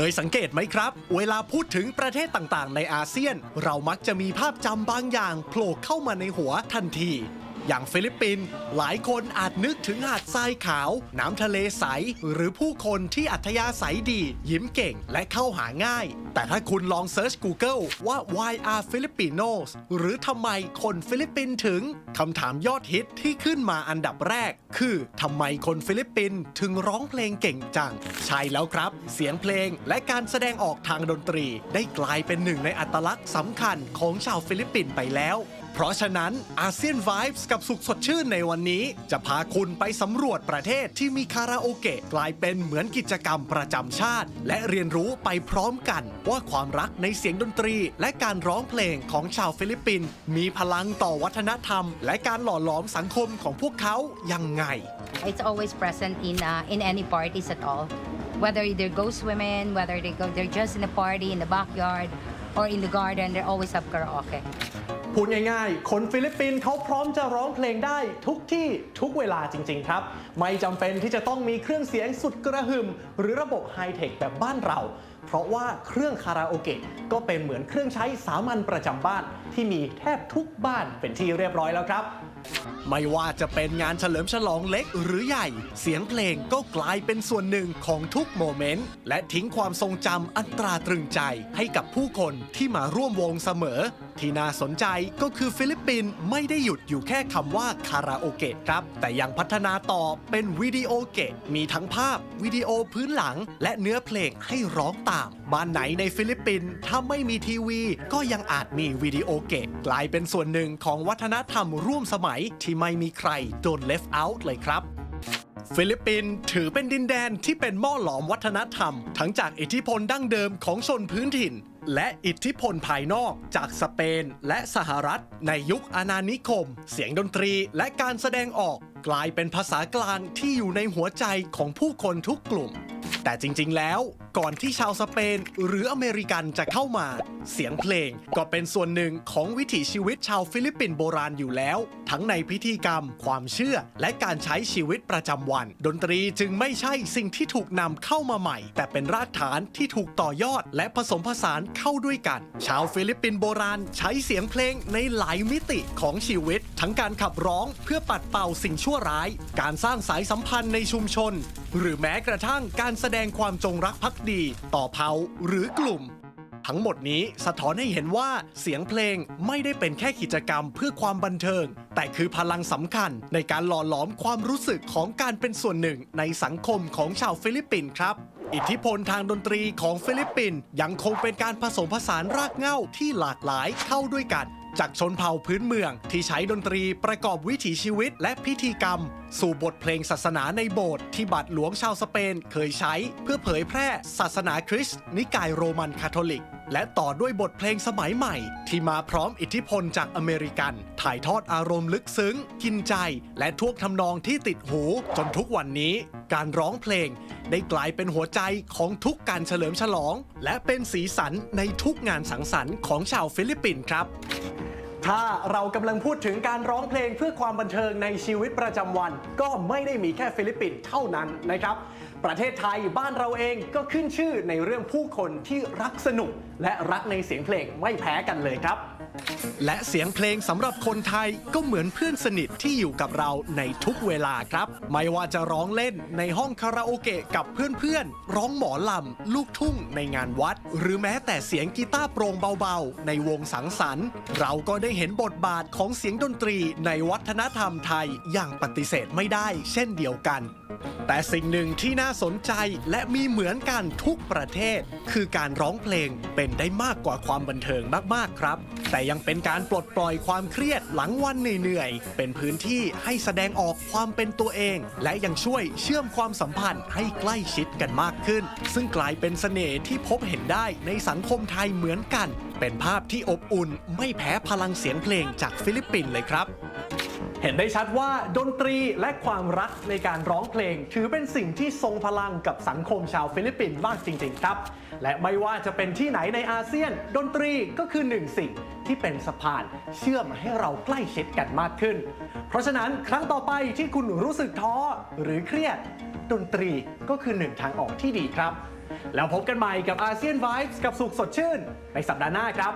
เคยสังเกตไหมครับ เวลาพูดถึงประเทศต่างๆ ในอาเซียน เรามักจะมีภาพจำบางอย่างโผล่เข้ามาในหัวทันที อย่างฟิลิปปินส์หลายคนอาจนึกถึงหาดทรายขาว น้ำทะเลใส หรือผู้คนที่อัธยาศัยดี ยิ้มเก่งและเข้าหาง่าย แต่ถ้าคุณลองเซิร์ช Google ว่า why are Filipinos หรือทำไมคนฟิลิปปินส์ถึงคำถามยอดฮิตที่ขึ้นมาอันดับแรก คือทำไมคนฟิลิปปินส์ถึงร้องเพลงเก่งจัง ใช่แล้วครับ เสียงเพลงและการแสดงออกทางดนตรี ได้กลายเป็นหนึ่งในอัตลักษณ์สำคัญของชาวฟิลิปปินส์ไปแล้ว เพราะฉะนั้นอาเซียน Vibes กับสุขสดชื่นในวันนี้ จะพาคุณไปสำรวจประเทศที่มีคาราโอเกะกลายเป็นเหมือนกิจกรรมประจำชาติ และเรียนรู้ไปพร้อมกัน ว่าความรักในเสียงดนตรี และการร้องเพลงของชาวฟิลิปปินส์มีพลังต่อวัฒนธรรม และการหล่อหลอมสังคมของพวกเขายังไง It's always present in uh, in any parties at all. Whether they go swimming, whether they go, they're just in a party in the backyard or in the garden, they always have karaoke. พูดง่ายๆ คนฟิลิปปินส์เขาพร้อมจะร้องเพลงได้ทุกที่ทุกเวลาจริง ๆ ครับ ไม่จำเป็นที่จะต้องมีเครื่องเสียงสุดกระหึ่ม หรือระบบไฮเทคแบบบ้านเรา เพราะว่าเครื่องคาราโอเกะก็เป็นเหมือนเครื่องใช้สามัญประจำบ้าน ที่มีแทบทุกบ้านเป็นที่เรียบร้อยแล้วครับ ไม่ว่าจะเป็นงานเฉลิมฉลองเล็กหรือใหญ่ เสียงเพลงก็กลายเป็นส่วนหนึ่งของทุกโมเมนต์ และทิ้งความทรงจำอันตราตรึงใจให้กับผู้คนที่มาร่วมวงเสมอ ที่น่าสนใจก็คือฟิลิปปินส์ไม่ได้หยุดอยู่แค่คำว่าคาราโอเกะครับ แต่ยังพัฒนาต่อเป็นวิดีโอเกะมีทั้งภาพวิดีโอพื้นหลัง และเนื้อเพลงให้ร้องตามามบ้านไหนในฟิลิปปินส์ถ้าไม่มีทีวี ก็ยังอาจมีวิดีโอเกะกลายเป็นส่วนหนึ่งของวัฒนธรรมร่วมสมัยที่ไม่มีใครโดน left out เลยครับฟิลิปปินส์ถือเป็นดินแดนที่เป็นหม้อหลอมวัฒนธรรม ทั้งจากอิทธิพลดั้งเดิมของชนพื้นถิ่น และอิทธิพลภายนอกจากสเปนและสหรัฐ ในยุคอาณานิคม เสียงดนตรีและการแสดงออก กลายเป็นภาษากลางที่อยู่ในหัวใจของผู้คนทุกกลุ่ม แต่จริง ๆ แล้วก่อนที่ชาวสเปนหรืออเมริกันจะเข้ามา เสียงเพลงก็เป็นส่วนหนึ่งของวิถีชีวิตชาวฟิลิปปินส์โบราณอยู่แล้ว ทั้งในพิธีกรรม ความเชื่อ และการใช้ชีวิตประจำวัน ดนตรีจึงไม่ใช่สิ่งที่ถูกนำเข้ามาใหม่ แต่เป็นรากฐานที่ถูกต่อยอด และผสมผสานเข้าด้วยกัน ชาวฟิลิปปินส์โบราณใช้เสียงเพลงในหลายมิติของชีวิต ทั้งการขับร้องเพื่อปัดเป่าสิ่งชั่วร้าย การสร้างสายสัมพันธ์ในชุมชน หรือแม้กระทั่งการแสดงความจงรักภักดีต่อเผ่าหรือกลุ่ม ทั้งหมดนี้สะท้อนให้เห็นว่าเสียงเพลงไม่ได้เป็นแค่กิจกรรมเพื่อความบันเทิง แต่คือพลังสำคัญในการหล่อหลอมความรู้สึกของการเป็นส่วนหนึ่งในสังคมของชาวฟิลิปปินส์ครับอิทธิพลทางดนตรีของฟิลิปปินส์ยังคงเป็นการผสมผสานรากเหง้าที่หลากหลายเข้าด้วยกัน จากชนเผ่าพื้นเมืองที่ใช้ดนตรีประกอบวิถีชีวิตและพิธีกรรม สู่บทเพลงศาสนาในโบสถ์ที่บัตรหลวงชาวสเปนเคยใช้เพื่อเผยแพร่ศาสนาคริสต์นิกายโรมันคาทอลิก และต่อด้วยบทเพลงสมัยใหม่ ที่มาพร้อมอิทธิพลจากอเมริกัน ถ่ายทอดอารมณ์ลึกซึ้ง กินใจ และท่วงทำนองที่ติดหู จนทุกวันนี้การร้องเพลง ได้กลายเป็นหัวใจของทุกการเฉลิมฉลอง และเป็นสีสันในทุกงานสังสรรค์ของชาวฟิลิปปินส์ครับถ้าเรากำลังพูดถึงการร้องเพลงเพื่อความบันเทิงในชีวิตประจำวัน ก็ไม่ได้มีแค่ฟิลิปปินส์เท่านั้นนะครับ ประเทศไทยบ้านเราเองก็ขึ้นชื่อในเรื่องผู้คนที่รักสนุก และรักในเสียงเพลงไม่แพ้กันเลยครับ และเสียงเพลงสำหรับคนไทยก็เหมือนเพื่อนสนิทที่อยู่กับเราในทุกเวลาครับ ไม่ว่าจะร้องเล่นในห้องคาราโอเกะกับเพื่อนๆ ร้องหมอลำ ลูกทุ่งในงานวัด หรือแม้แต่เสียงกีตาร์โปร่งเบาๆ ในวงสังสรรค์ เราก็ได้เห็นบทบาทของเสียงดนตรีในวัฒนธรรมไทยอย่างปฏิเสธไม่ได้ เช่นเดียวกัน แต่สิ่งหนึ่งที่น่าสนใจและมีเหมือนกันทุกประเทศ คือการร้องเพลงเป็นได้มากกว่าความบันเทิงมากๆครับ แต่ยังเป็นการปลดปล่อยความเครียดหลังวันเหนื่อยๆ เป็นพื้นที่ให้แสดงออกความเป็นตัวเอง และยังช่วยเชื่อมความสัมพันธ์ให้ใกล้ชิดกันมากขึ้น ซึ่งกลายเป็นเสน่ห์ที่พบเห็นได้ในสังคมไทยเหมือนกัน เป็นภาพที่อบอุ่นไม่แพ้พลังเสียงเพลงจากฟิลิปปินส์เลยครับ เห็นได้ชัดว่าดนตรีและความรักในการร้องเพลง ถือเป็นสิ่งที่ทรงพลังกับสังคมชาวฟิลิปปินส์มากจริง ๆ ครับ และไม่ว่าจะเป็นที่ไหนในอาเซียน ดนตรีก็คือหนึ่งสิ่งที่เป็นสะพานเชื่อมให้เราใกล้ชิดกันมากขึ้น เพราะฉะนั้นครั้งต่อไปที่คุณรู้สึกท้อหรือเครียด ดนตรีก็คือหนึ่งทางออกที่ดีครับ แล้วพบกันใหม่กับอาเซียนไวส์กับสุขสดชื่น ในสัปดาห์หน้าครับ